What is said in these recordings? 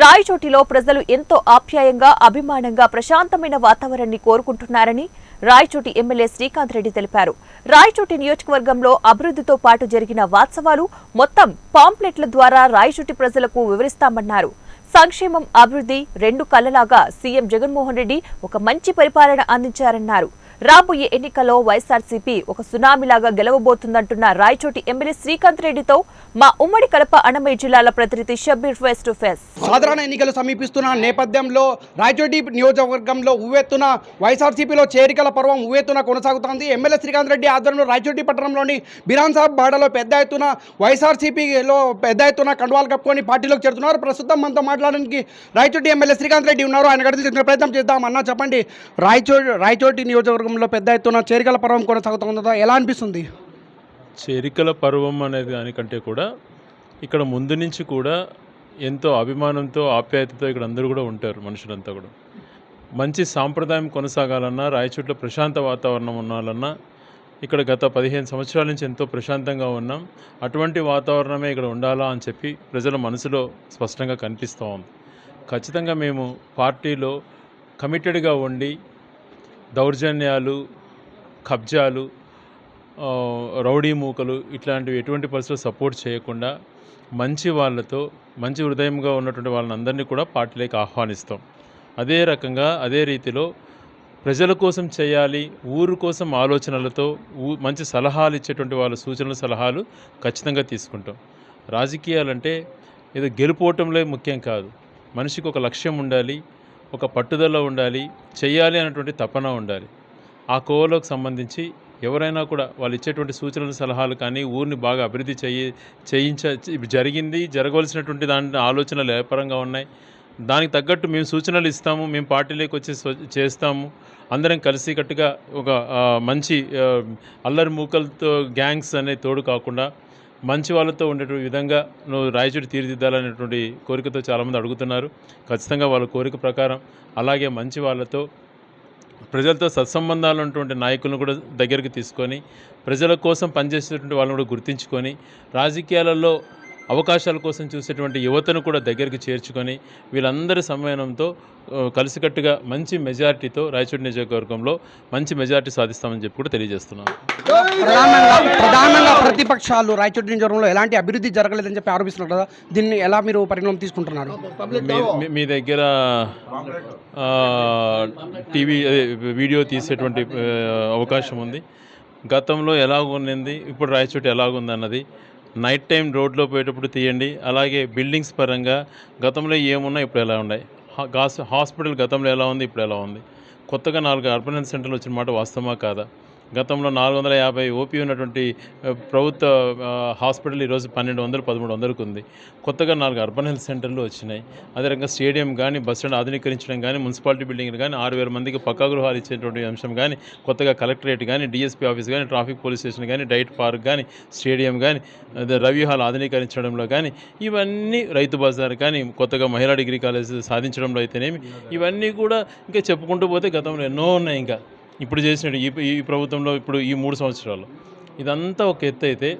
రాయచోటిలో ప్రజలు ఎంతో ఆప్యాయంగా అభిమానంగా ప్రశాంతమైన వాతావరణాన్ని కోరుకుంటున్నారని రాయచోటి ఎమ్మెల్యే శ్రీకాంత్ రెడ్డి తెలిపారు. రాయచోటి నియోజకవర్గంలో అభివృద్ధితో పాటు జరిగిన వాత్సవాలు మొత్తం పాంప్లెట్ల ద్వారా రాయచోటి ప్రజలకు వివరిస్తామన్నారు. సంక్షేమం అభివృద్ధి రెండు కళ్ళలాగా సీఎం జగన్మోహన్ రెడ్డి ఒక మంచి పరిపాలన అందించారన్నారు. రాబోయే ఎన్నికల్లో వైఎస్ఆర్సీపీ ఒక సునామీలాగా గెలవబోతుందంటున్న రాయచోటి ఎమ్మెల్యే శ్రీకాంత్ రెడ్డితో మా ఉమ్మడి కడప అన్నమయ్య జిల్లాల ప్రతినిధి షబ్బీర్ ఫేస్ టు ఫేస్. సాధారణ ఎన్నికలు సమీపిస్తున్న నేపథ్యంలో రాయచోటి నియోజకవర్గంలో ఉవ్వెత్తున వైఎస్ఆర్సీపీలో చేరికల పర్వం ఉవ్వెత్తున కొనసాగుతోంది. ఎమ్మెల్యే శ్రీకాంత్ రెడ్డి ఆధ్వర్యంలో రాయచోటి పట్టణంలోని బిరాన్ సాబ్ బాడలో పెద్ద ఎత్తున వైఎస్ఆర్సీపీలో పెద్ద ఎత్తున కండువాలు కప్పుకొని పార్టీలోకి చేరుతున్నారు. ప్రస్తుతం మనతో మాట్లాడడానికి రాయచోటి ఎమ్మెల్యే శ్రీకాంత్ రెడ్డి ఉన్నారు. ఆయన గడిచి ప్రయత్నం చేద్దాం అన్న చెప్పండి. రాయచోటి రాయచోటి నియోజకవర్గం నియోజకవర్గంలో పెద్ద ఎత్తున చేరికల పర్వం కొనసాగుతుందా ఎలా అనిపిస్తుంది? చేరికల పర్వం అనేది దానికంటే కూడా ఇక్కడ ముందు నుంచి కూడా ఎంతో అభిమానంతో ఆప్యాయతతో ఇక్కడ అందరూ కూడా ఉంటారు మనుషులంతా కూడా. మంచి సాంప్రదాయం కొనసాగాలన్నా రాయచోట్ల ప్రశాంత వాతావరణం ఉండాలన్నా ఇక్కడ గత పదిహేను సంవత్సరాల నుంచి ఎంతో ప్రశాంతంగా ఉన్నాం. అటువంటి వాతావరణమే ఇక్కడ ఉండాలా అని చెప్పి ప్రజల మనసులో స్పష్టంగా కనిపిస్తూ ఉంది. ఖచ్చితంగా మేము పార్టీలో కమిటెడ్గా ఉండి దౌర్జన్యాలు కబ్జాలు రౌడీ మూకలు ఇట్లాంటివి ఎటువంటి పరిస్థితులు సపోర్ట్ చేయకుండా మంచి వాళ్ళతో మంచి హృదయంగా ఉన్నటువంటి వాళ్ళని అందరినీ కూడా పార్టీలోకి ఆహ్వానిస్తాం. అదే రకంగా అదే రీతిలో ప్రజల కోసం చేయాలి ఊరు కోసం ఆలోచనలతో ఊ మంచి సలహాలు ఇచ్చేటువంటి వాళ్ళ సూచనలు సలహాలు ఖచ్చితంగా తీసుకుంటాం. రాజకీయాలంటే ఏదో గెలుపోవటంలో ముఖ్యం కాదు. మనిషికి ఒక లక్ష్యం ఉండాలి ఒక పట్టుదల ఉండాలి చేయాలి అనేటువంటి తపన ఉండాలి. ఆ కోవలోకి సంబంధించి ఎవరైనా కూడా వాళ్ళు ఇచ్చేటువంటి సూచనలు సలహాలు కానీ ఊరిని బాగా అభివృద్ధి చేయి చేయించ జరిగింది జరగవలసినటువంటి దాని ఆలోచనలు ఏ ఉన్నాయి. దానికి తగ్గట్టు మేము సూచనలు ఇస్తాము మేము పార్టీలోకి వచ్చి చేస్తాము. అందరం కలిసికట్టుగా ఒక మంచి అల్లరి మూకలతో గ్యాంగ్స్ అనే తోడు కాకుండా మంచి వాళ్ళతో ఉండేటువంటి విధంగా నువ్వు రాయచూడి తీర్చిదిద్దాలనేటువంటి కోరికతో చాలామంది అడుగుతున్నారు. ఖచ్చితంగా వాళ్ళ కోరిక ప్రకారం అలాగే మంచి వాళ్ళతో ప్రజలతో సత్సంబంధాలు ఉన్నటువంటి నాయకులను కూడా దగ్గరికి తీసుకొని ప్రజల కోసం పనిచేసేటువంటి వాళ్ళని కూడా గుర్తించుకొని రాజకీయాలలో అవకాశాల కోసం చూసేటువంటి యువతను కూడా దగ్గరికి చేర్చుకొని వీళ్ళందరి సమ్మేళనంతో కలిసికట్టుగా మంచి మెజారిటీతో రాయచోటి నియోజకవర్గంలో మంచి మెజారిటీ సాధిస్తామని చెప్పి కూడా తెలియజేస్తున్నాను ప్రధానంగా ప్రధానంగా ప్రతిపక్షాలు రాయచోటి నియోజకవర్గంలో ఎలాంటి అభివృద్ధి జరగలేదని చెప్పి ఆరోపిస్తున్నారు కదా దీన్ని ఎలా మీరు పరిణామం తీసుకుంటున్నారు? మీ- దగ్గర టీవీ వీడియో తీసేటువంటి అవకాశం ఉంది. గతంలో ఎలాగ ఉన్నది ఇప్పుడు రాయచోటి ఎలాగుంది అన్నది నైట్ టైం రోడ్లో పోయేటప్పుడు తీయండి. అలాగే బిల్డింగ్స్ పరంగా గతంలో ఏమున్నా ఇప్పుడు ఎలా ఉన్నాయి? హాస్పిటల్ గతంలో ఎలా ఉంది? ఇప్పుడు ఎలా ఉంది? కొత్తగా నాలుగు అర్బన్ హెల్త్ సెంటర్లు వచ్చిన మాట వాస్తవమా కాదా? గతంలో నాలుగు వందల యాభై ఓపీ ఉన్నటువంటి ప్రభుత్వ హాస్పిటల్ ఈరోజు పన్నెండు వందలు పదమూడు వందలకు ఉంది. కొత్తగా నాలుగు అర్బన్ హెల్త్ సెంటర్లు వచ్చినాయి. అదే రకంగా స్టేడియం కానీ బస్ స్టాండ్ ఆధునీకరించడం కానీ మున్సిపాలిటీ బిల్డింగ్లు కానీ ఆరు వేల మందికి పక్కా గృహాలు ఇచ్చేటువంటి అంశం కానీ కొత్తగా కలెక్టరేట్ కానీ డిఎస్పీ ఆఫీస్ కానీ ట్రాఫిక్ పోలీస్ స్టేషన్ కానీ డైట్ పార్క్ కానీ స్టేడియం కానీ రవి హాల్ ఆధునీకరించడంలో కానీ ఇవన్నీ రైతు బజార్ కానీ కొత్తగా మహిళా డిగ్రీ కాలేజ్ సాధించడంలో అయితేనేమి ఇవన్నీ కూడా ఇంకా చెప్పుకుంటూ పోతే గతంలో ఎన్నో ఉన్నాయి ఇంకా. ఇప్పుడు చేసినట్టు ఈ ఈ ప్రభుత్వంలో ఇప్పుడు ఈ మూడు సంవత్సరాలు. ఇదంతా ఒక ఎత్తు అయితే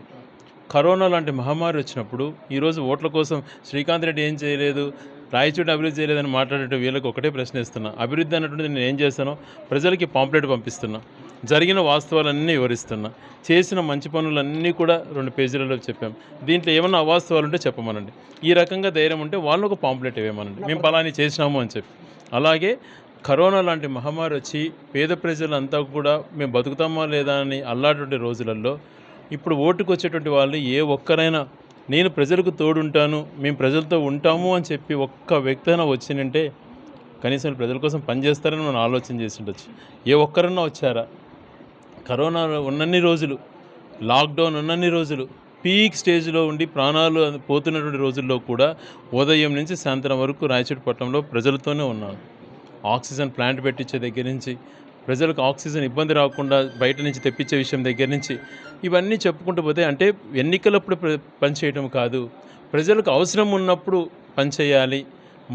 కరోనా లాంటి మహమ్మారి వచ్చినప్పుడు ఈరోజు ఓట్ల కోసం శ్రీకాంత్ రెడ్డి ఏం చేయలేదు రాయచోటి అభివృద్ధి చేయలేదని మాట్లాడే వీళ్ళకి ఒకటే ప్రశ్న ఇస్తున్నా అభివృద్ధి అన్నటువంటిది నేను ఏం చేస్తానో ప్రజలకి పాంప్లెట్ పంపిస్తున్నా. జరిగిన వాస్తవాలన్నీ వివరిస్తున్నా. చేసిన మంచి పనులన్నీ కూడా రెండు పేజీలలో చెప్పాం. దీంట్లో ఏమన్నా అవాస్తవాలు ఉంటే చెప్పమనండి. ఈ రకంగా ధైర్యం ఉంటే వాళ్ళని ఒక పాంప్లెట్ ఇవ్వమనండి. మేము పలాని చేసినాము అని చెప్పి. అలాగే కరోనా లాంటి మహమ్మారి వచ్చి పేద ప్రజలంతా కూడా మేము బతుకుతామా లేదా అని అల్లాటువంటి రోజులలో ఇప్పుడు ఓటుకు వచ్చేటువంటి వాళ్ళు ఏ ఒక్కరైనా నేను ప్రజలకు తోడుంటాను మేము ప్రజలతో ఉంటాము అని చెప్పి ఒక్క వ్యక్తి అయినా వచ్చినంటే కనీసం ప్రజల కోసం పనిచేస్తారని మనం ఆలోచన చేసి ఉండొచ్చు ఏ ఒక్కరన్నా వచ్చారా? కరోనా ఉన్నన్ని రోజులు లాక్డౌన్ ఉన్నన్ని రోజులు పీక్ స్టేజ్లో ఉండి ప్రాణాలు పోతున్నటువంటి రోజుల్లో కూడా ఉదయం నుంచి సాయంత్రం వరకు రాయచోటి పట్టణంలో ప్రజలతోనే ఉన్నాను. ఆక్సిజన్ ప్లాంట్ పెట్టించే దగ్గర నుంచి ప్రజలకు ఆక్సిజన్ ఇబ్బంది రాకుండా బయట నుంచి తెప్పించే విషయం దగ్గర నుంచి ఇవన్నీ చెప్పుకుంటూ పోతే అంటే ఎన్నికలప్పుడు పనిచేయటం కాదు. ప్రజలకు అవసరం ఉన్నప్పుడు పనిచేయాలి.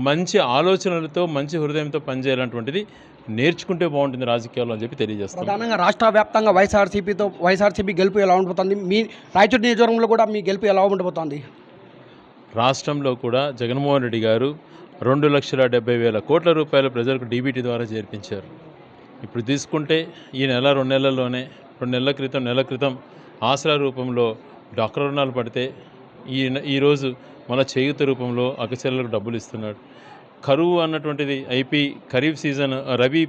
మంచి ఆలోచనలతో మంచి హృదయంతో పనిచేయాలన్నటువంటిది నేర్చుకుంటే బాగుంటుంది రాజకీయాల్లో అని చెప్పి తెలియజేస్తాను ప్రధానంగా రాష్ట్ర వ్యాప్తంగా వైఎస్ఆర్సీపీతో వైఎస్ఆర్సీపీ గెలుపు ఎలా ఉండిపోతుంది? మీ రాయచోటి నియోజకవర్గంలో కూడా మీ గెలుపు ఎలా ఉండబోతోంది రాష్ట్రంలో కూడా జగన్మోహన్ రెడ్డి గారు రెండు లక్షల డెబ్బై వేల కోట్ల రూపాయలు ప్రజలకు డీబీటీ ద్వారా చేర్పించారు. ఇప్పుడు తీసుకుంటే ఈ నెల రెండు నెలల్లోనే రెండు నెలల క్రితం నెల క్రితం ఆసరా రూపంలో డాక్టర్ రుణాలు పడితే ఈ ఈరోజు మన చేయూత రూపంలో అకచర్లకు డబ్బులు ఇస్తున్నాడు. కరువు అన్నటువంటిది అయిపోయి ఖరీఫ్ సీజన్ రబీ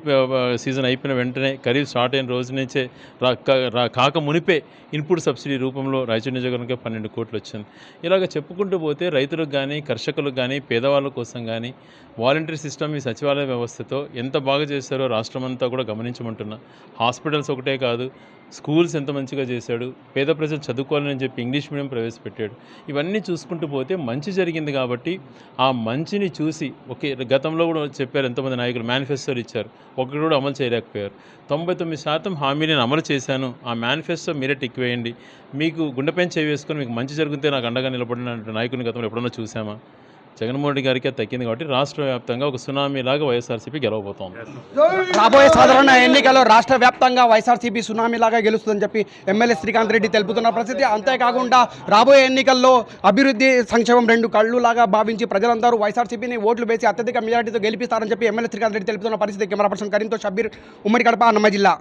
సీజన్ అయిపోయిన వెంటనే ఖరీఫ్ స్టార్ట్ అయిన రోజు నుంచే రా కా- కాక మునిపే ఇన్పుట్ సబ్సిడీ రూపంలో రాయచూరు నియోజకవర్గానికి పన్నెండు కోట్లు వచ్చింది. ఇలాగ చెప్పుకుంటూ పోతే రైతులకు కానీ కర్షకులకు కానీ పేదవాళ్ళ కోసం కానీ వాలంటరీ సిస్టమ్ ఈ సచివాలయ వ్యవస్థతో ఎంత బాగా చేశారో రాష్ట్రం అంతా కూడా గమనించమంటున్నా. హాస్పిటల్స్ ఒకటే కాదు స్కూల్స్ ఎంత మంచిగా చేశాడు పేద ప్రజలు చదువుకోవాలని చెప్పి ఇంగ్లీష్ మీడియం ప్రవేశపెట్టాడు. ఇవన్నీ చూసుకుంటూ పోతే మంచి జరిగింది కాబట్టి ఆ మంచిని చూసి ఒకే గతంలో కూడా చెప్పారు ఎంతమంది నాయకులు మేనిఫెస్టోలు ఇచ్చారు. ఒకటి కూడా అమలు చేయలేకపోయారు. తొంభై తొమ్మిది శాతం హామీ నేను అమలు చేశాను. ఆ మేనిఫెస్టో మీరే టిక్ వేయండి మీకు గుండెపైన చేయి వేసుకొని మీకు మంచి జరిగితే నాకు అండగా నిలబడిన నాయకుని గతంలో ఎప్పుడన్నా చూసామా జగన్మోహన్ రెడ్డి గారికి తగ్గింది కాబట్టి రాష్ట్ర వ్యాప్తంగా ఒక సునామీ లాగా వైఎస్ఆర్సీపీ గెలవబోతోంది. రాబోయే సాధారణ ఎన్నికల్లో రాష్ట్ర వ్యాప్తంగా వైఎస్ఆర్సీపీ సునామీలాగా గెలుస్తుందని చెప్పి ఎమ్మెల్యే శ్రీకాంత్ రెడ్డి తెలుపుతున్న పరిస్థితి. అంతేకాకుండా రాబోయే ఎన్నికల్లో అభివృద్ధి సంక్షేమం రెండు కళ్ళు లాగా భావించి ప్రజలందరూ వైఎస్ఆర్సీపీని ఓట్లు వేసి అత్యధిక మెజారిటీతో గెలిపిస్తారని చెప్పి ఎమ్మెల్యే శ్రీకాంత్ రెడ్డి తెలుపుతున్న పరిస్థితి. కెమెరా పర్సన్ కరీంతో షబ్బీర్ ఉమ్మడి కడప అన్నమ జిల్లా.